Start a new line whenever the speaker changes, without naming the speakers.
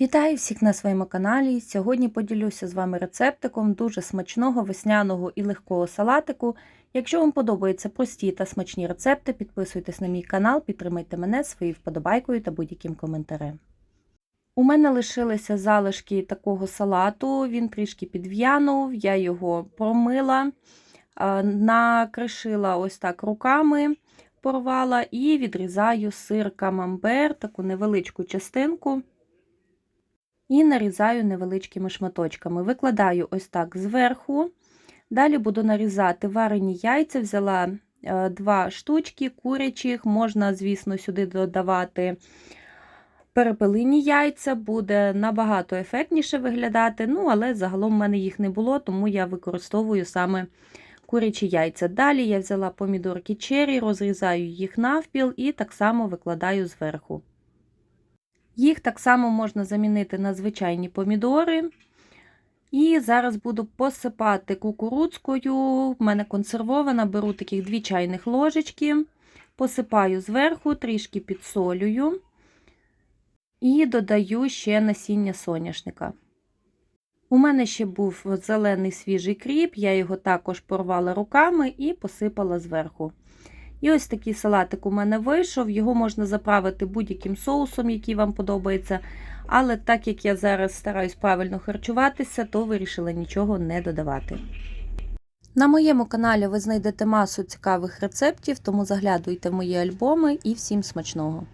Вітаю всіх на своєму каналі. Сьогодні поділюся з вами рецептиком дуже смачного весняного і легкого салатику. Якщо вам подобаються прості та смачні рецепти, підписуйтесь на мій канал, підтримайте мене своєю вподобайкою та будь-яким коментарем. У мене лишилися залишки такого салату, він трішки підв'янув, я його промила, накришила ось так руками, порвала і відрізаю сир камамбер, таку невеличку частинку. І нарізаю невеличкими шматочками. Викладаю ось так зверху. Далі буду нарізати варені яйця, взяла два штучки курячих, можна, звісно, сюди додавати перепелині яйця, буде набагато ефектніше виглядати. Ну, але загалом в мене їх не було, тому я використовую саме курячі яйця. Далі я взяла помідорки черрі, розрізаю їх навпіл і так само викладаю зверху. Їх так само можна замінити на звичайні помідори. І зараз буду посипати кукурудзкою. У мене консервована, беру таких 2 чайних ложечки, посипаю зверху, трішки підсолюю і додаю ще насіння соняшника. У мене ще був зелений свіжий кріп, я його також порвала руками і посипала зверху. І ось такий салатик у мене вийшов, його можна заправити будь-яким соусом, який вам подобається. Але так як я зараз стараюсь правильно харчуватися, то вирішила нічого не додавати. На моєму каналі ви знайдете масу цікавих рецептів, тому заглядуйте в мої альбоми і всім смачного!